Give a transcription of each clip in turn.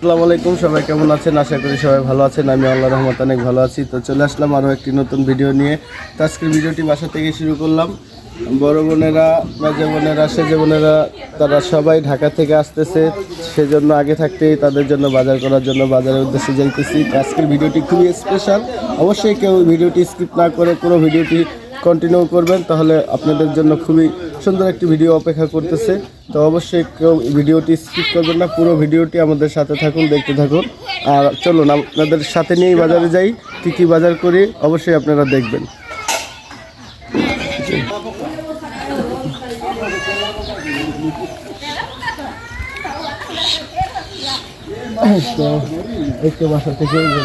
আসসালামু আলাইকুম, সবাই কেমন আছেন? আশা করি সবাই ভালো আছেন। আমি আল্লাহ রহমত অনেক ভালো আছি। তো চলে আসলাম আরও একটি নতুন ভিডিও নিয়ে। তো আজকের ভিডিওটি বাসা থেকে শুরু করলাম। বড় বোনেরা মেজে বোনেরা, সেজে বোনেরা, তারা সবাই ঢাকা থেকে আসতেছে। সেজন্য আগে থাকতেই তাদের জন্য বাজার করার জন্য বাজারের উদ্দেশ্যে যাইতেছি। আজকের ভিডিওটি খুবই স্পেশাল অবশ্যই কেউ ভিডিওটি স্কিপ না করে পুরো ভিডিওটি কন্টিনিউ করবেন, তাহলে আপনাদের জন্য খুবই সুন্দর একটি ভিডিও অপেক্ষা করতেছে। তো অবশ্যই কেউ ভিডিওটি স্কিপ করবেন না, পুরো ভিডিওটি আমাদের সাথে থাকুন, দেখতে থাকুন। আর চলুন, আপনাদের সাথে নিয়েই বাজারে যাই, কী কী বাজার করি, অবশ্যই আপনারা দেখবেন। তো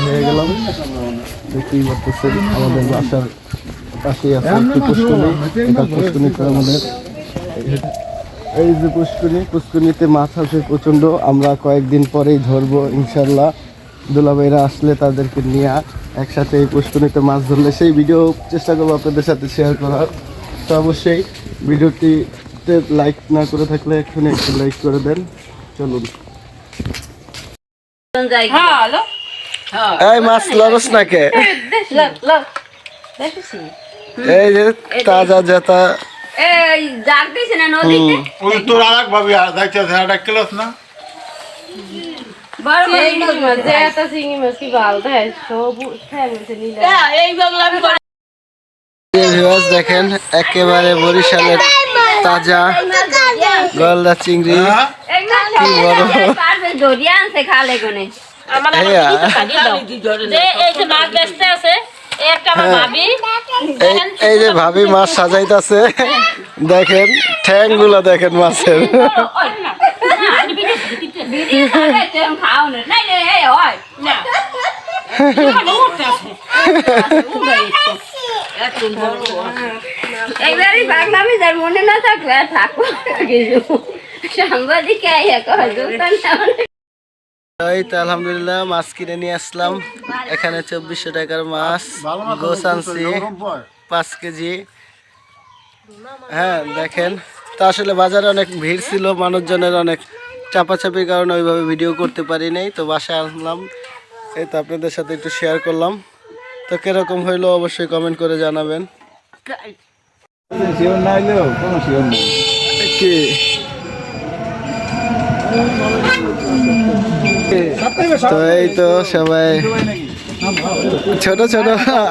হয়ে গেলাম। আমাদের আমাদের এই যে পুষ্করণী পুষ্করণীতে মাছ আছে প্রচণ্ড। আমরা কয়েকদিন পরেই ধরবো ইনশাল্লাহ দুলাভাইরা আসলে তাদেরকে নিয়ে একসাথে এই পুষ্করণীতে মাছ ধরলে। সেই ভিডিও চেষ্টা করব আপনাদের সাথে শেয়ার করার। তো অবশ্যই ভিডিওটিতে লাইক না করে থাকলে এক্ষুনি একটু লাইক করে দেন। চলুন। এই মাছ না কে এই যে। তাজা জেতা এই জাগ দিছে না নদীতে? ওই তোর আর ভাবি আর যাইতে একটা ক্লাস না? বড় মাছ একটা চিংড়ি মাছ কি ভালো দেয় সবুজ ফ্যামিলি নিলে। ভিউয়ার্স দেখেন একেবারে বরিশালের তাজা গলদা চিংড়ি। হ্যাঁ? কি বড়। পারবে আনছে খালে কোনে। হ্যাঁ এই যে মাছ আছে এই ভাবি। এই যে ভাবি মাছ সাজাইতাছে দেখেন ঠ্যাংগুলো দেখেন মাছের। যার মনে না থাকলে থাকো কিছু। সাংবাদিক দোকান এই তো আলহামদুলিল্লাহ মাছ কিনে নিয়ে আসলাম। এখানে চব্বিশশো টাকার মাছ গোস আনছি পাঁচ কেজি। হ্যাঁ দেখেন তা আসলে বাজারে অনেক ভিড় ছিল মানুষজনের অনেক চাপাচাপির কারণে ওইভাবে ভিডিও করতে পারি নাই তো বাসায় আসলাম এই তো আপনাদের সাথে একটু শেয়ার করলাম। তো কীরকম হইল অবশ্যই কমেন্ট করে জানাবেন। কি? তো এই তো সবাই ছোট ছোট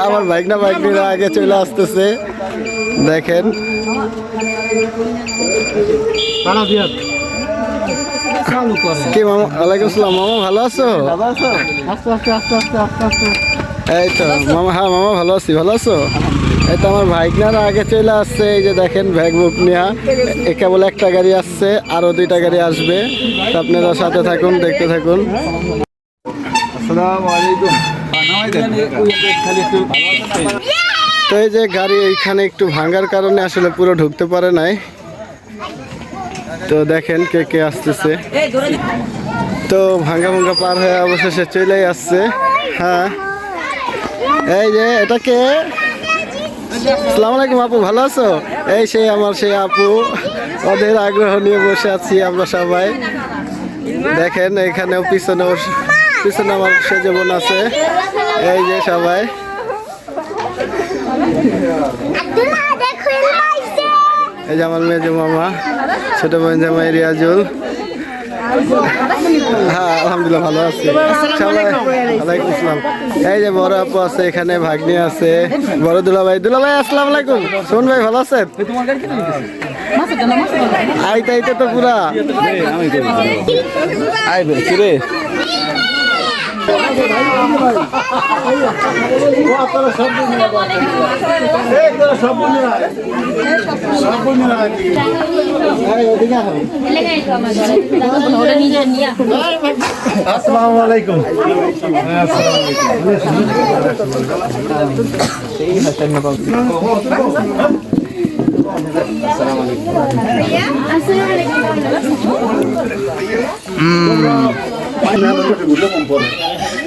আমার বাইক না বাইক নিয়ে আগে চলে আসতেছে। দেখেন। কি মামা ওয়ালাইকুম আসসালাম। মামা ভালো আছো? এই তো মামা হ্যাঁ মামা ভালো আছি। ভালো আছো? তো আমার ভাইগনারা আগে চলে আসছে, এই যে দেখেন ব্যাগ বুক নিয়ে। এ কেবল একটা গাড়ি আসছে, আরও দুইটা গাড়ি আসবে। আপনারা সাথে থাকুন, দেখতে থাকুন। তো এই যে গাড়ি এইখানে একটু ভাঙার কারণে আসলে পুরো ঢুকতে পারে নাই। তো দেখেন কে কে আসতেছে। তো ভাঙ্গা ভাঙ্গা পার হয়ে অবশেষে চলেই আসছে। হ্যাঁ। এই যে, এটা কে? আসসালামু আলাইকুম আপু ভালো আছো? এই সেই আমার সেই আপু ওদের আগ্রহ নিয়ে বসে আছি আমরা সবাই। দেখেন এখানেও পিছনে পিছনে আমার সে যেমন আছে। এই যে সবাই। এই যে। আমার মেজো মামা ছোট বোন জামাই রিয়াজুল হ্যাঁ আলহামদুলিল্লাহ ভালো আছি। ওয়ালাইকুম আসসালাম। এই যে বড় আপু আছে, এখানে ভাগ্নি আছে। বড় দুলা ভাই দুলা ভাই আসসালাম আলাইকুম। শোন ভাই, ভালো আছেন? আইতে আইতে তো পুরা। আইবে কিরে আসসালামু আলাইকুম ছবি তোলার লিগে হ্যাঁ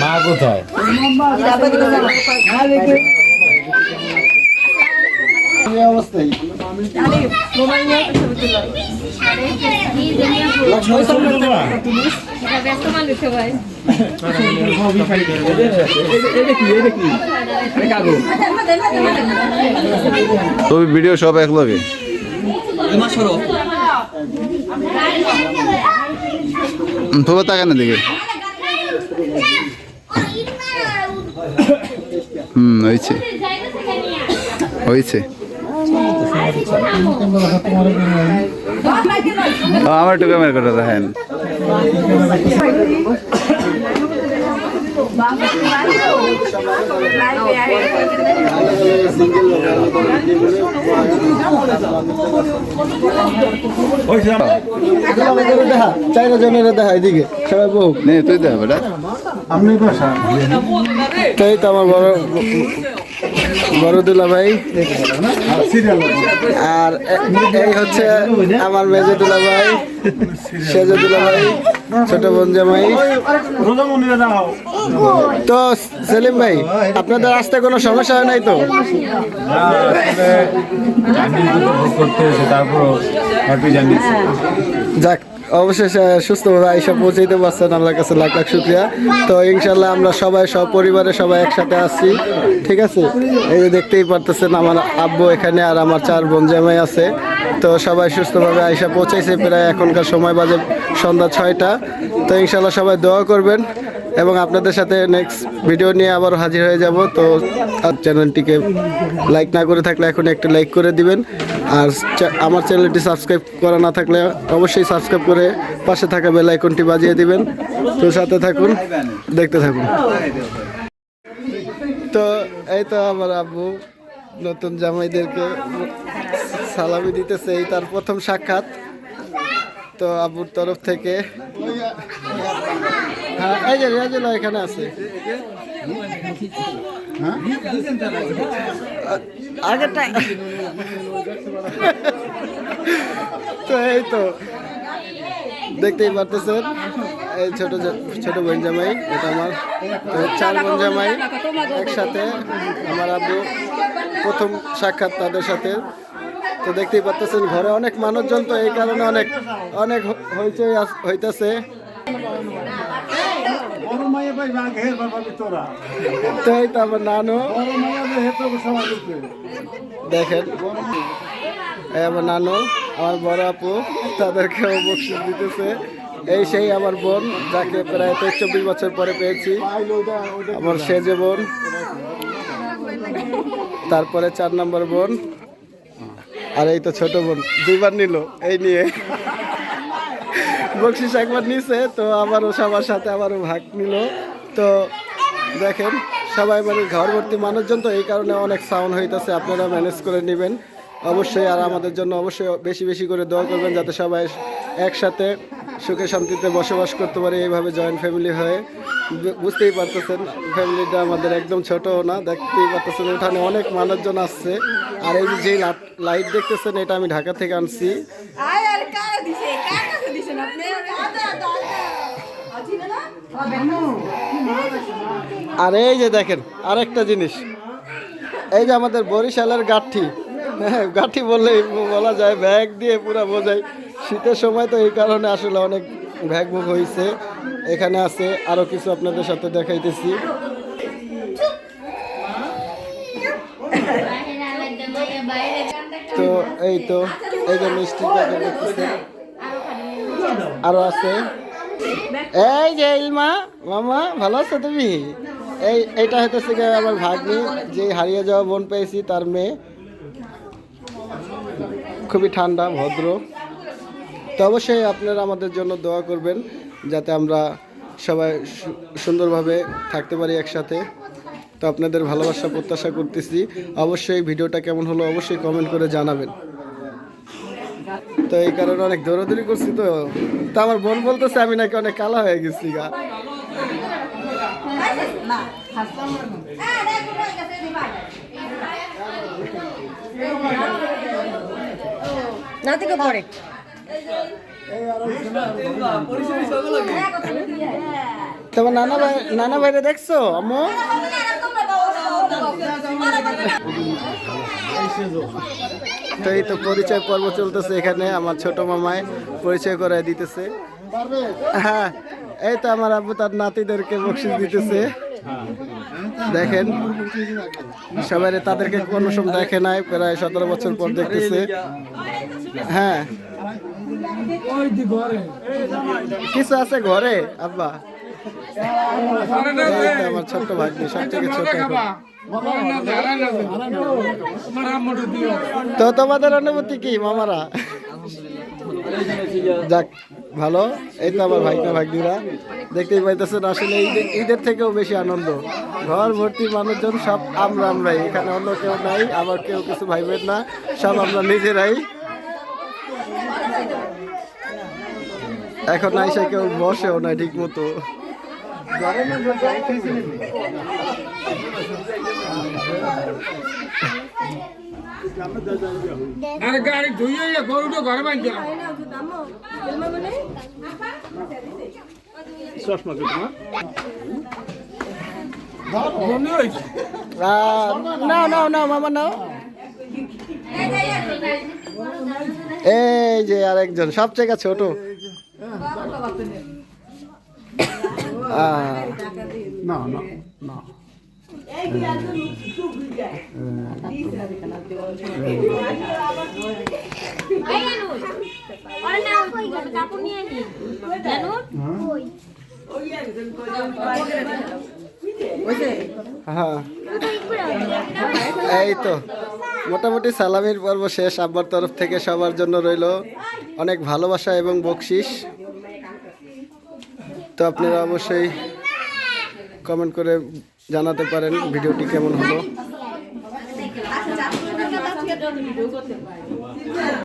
মা কোথায়? ছবি ভিডিও সব এক তবু তাকান না দিকে হুম হয়েছে। হয়েছে। আমার একটু ক্যামেরা করে দেখেন। চাইনা জনের দেখা এদিকে সবাই বহু নে তুই দেখা বেটা। আপনি তো তো আমার বড় বড় দুলা ভাই। আর এই হচ্ছে আমার মেজেদুলা ভাই সেজদুলা ভাই ছোট বোন জামাই। তো সেলিম ভাই আপনাদের আসতে কোনো সমস্যা হয় নাই তো? যাক অবশেষে সুস্থভাবে আইসা পৌঁছাইতে পারছেন। আল্লাহর কাছে লাখ লাখ শুক্রিয়া। তো ইনশাল্লাহ আমরা সবাই, সব পরিবারে সবাই একসাথে আছি। ঠিক আছে? এই যে দেখতেই পারতেছেন আমার আব্বু এখানে আর আমার চার বোন জামাই আছে। তো সবাই সুস্থভাবে আইসা পৌঁছাইছে। প্রায় এখনকার সময় বাজে সন্ধ্যা ছয়টা। তো ইনশাল্লাহ সবাই দোয়া করবেন। এবং আপনাদের সাথে নেক্সট ভিডিও নিয়ে আবার হাজির হয়ে যাব। তো চ্যানেলটিকে লাইক না করে থাকলে এখন একটু লাইক করে দিবেন। আর আমার চ্যানেলটি সাবস্ক্রাইব করা না থাকলে অবশ্যই সাবস্ক্রাইব করে পাশে থাকা বেল আইকনটি বাজিয়ে দিবেন। তো সাথে থাকুন, দেখতে থাকুন। তো এই তো আমার আব্বু নতুন জামাইদেরকে সালামি দিতেছে, এই তার প্রথম সাক্ষাৎ। তো আব্বুর তরফ থেকে এই যে রিয়াজুল্লাহ এখানে আছে। হ্যাঁ? আগেরটা। তো এই তো দেখতেই পারতেছেন এই ছোট ছোট বোন জামাই এটা আমার চার বোন জামাই একসাথে আমার আব্বু প্রথম সাক্ষাৎ তাদের সাথে। তো দেখতেই পারতেছেন ঘরে অনেক মানুষজন তো এই কারণে অনেক অনেক হইচই হইতাছে। ভাই বাবা তোরা? তো তো আমার নানু। ভাই সবাই দেখেন আমার নানু আমার বড় আপু তাদেরকেও বকশিস দিতেছে। এই সেই আমার বোন যাকে প্রায় তেইশ চব্বিশ বছর পরে পেয়েছি। আমার সেজে বোন। তারপরে চার নম্বর বোন। আর এই তো ছোট বোন দুইবার নিল এই নিয়ে। বকশিস একবার নিছে, তো আবারও সবার সাথে আবারও ভাগ নিল। তো দেখেন, সবাই মানে ঘর ভর্তি মানুষজন, তো এই কারণে অনেক সাউন্ড হইতাছে, আপনারা ম্যানেজ করে নেবেন। অবশ্যই আর আমাদের জন্য অবশ্যই বেশি বেশি করে দোয়া করবেন, যাতে সবাই একসাথে সুখে শান্তিতে বসবাস করতে পারে, এইভাবে জয়েন্ট ফ্যামিলি হয়ে। বুঝতেই পারতেছেন ফ্যামিলিটা আমাদের একদম ছোটও না, দেখতেই পারতেছেন ওখানে অনেক মানুষজন আসছে। আর এই যে লাইট দেখতেছেন, এটা আমি ঢাকা থেকে আনছি। আর এই যে দেখেন, আরেকটা জিনিস। এই যে আমাদের বরিশালের গাঠি। হ্যাঁ গাঠি বললেই বলা যায়, ব্যাগ দিয়ে পুরো বোঝাই শীতের সময় তো এই কারণে আসলে অনেক ব্যাগ মুখ হয়েছে এখানে আছে আরও কিছু আপনাদের সাথে দেখাইতেছি। তো এই তো, এই যে মিষ্টি দেখতেছেন আরও আছে? এই যে ইলমা, মামা, ভালো আছো তুমি? এই, এইটা হইতেছে আমার ভাগ্নি, যে হারিয়ে যাওয়া বোন পেয়েছি, তার মেয়ে। খুবই ঠান্ডা, ভদ্র। তো অবশ্যই আপনারা আমাদের জন্য দোয়া করবেন, যাতে আমরা সবাই সুন্দরভাবে থাকতে পারি একসাথে। তো আপনাদের ভালোবাসা, প্রত্যাশা করতেছি। অবশ্যই ভিডিওটা কেমন হলো, অবশ্যই কমেন্ট করে জানাবেন। তো এই কারণে অনেক দৌড়াদৌড়ি করছি তো। তা আমার বোন বলতেছে আমি নাকি অনেক কালা হয়ে গেছি গা। নাতিকে পরে তোমার নানা ভাই নানা ভাইরে দেখছ আম্মু? তো এই তো পরিচয় পর্ব চলতেছে এখানে, আমার ছোট মামায় পরিচয় করে দিতেছে। হ্যাঁ এই তো আমার আব্বু তার নাতিদেরকে বকশিস দিতেছে। দেখেন, সবাই তাদেরকে কোনো সময় দেখে নাই, প্রায় সতেরো বছর পর দেখতেছে। হ্যাঁ। কিছু আছে ঘরে, আব্বা? আমার ছোট্ট ভাগ্নি সব থেকে ছোট। তো তোমাদের অনুভূতি কি, মামারা? যাক, ভালো। এই তো আমার ভাইকা, ভাগ্নিরা। দেখতেই পাইতেছেন, আসলে ঈদের থেকেও বেশি আনন্দ। ঘর ভর্তি মানুষজন, সব আমরা, আমরাই। এখানে অন্য কেউ নাই, আবার কেউ কিছু ভাইবেন না। সব আমরা নিজেরাই। এখন আইসা কেউ বসেও না ঠিক মতো আরে গাড়ি ধুইয়ে গরুটা ঘরে বাঁধছে। চশমা কি তোমার? নাও নাও নাও মামা নাও এই যে আরেকজন সবচেয়ে ছোট। না না না কাপড় নিয়ে নি জানো হ্যাঁ এই তো, মোটামুটি সালামির পর্ব শেষ। আব্বার তরফ থেকে সবার জন্য রইল অনেক ভালোবাসা এবং বকশিস। তো আপনারা অবশ্যই কমেন্ট করে জানাতে পারেন ভিডিওটি কেমন হলো।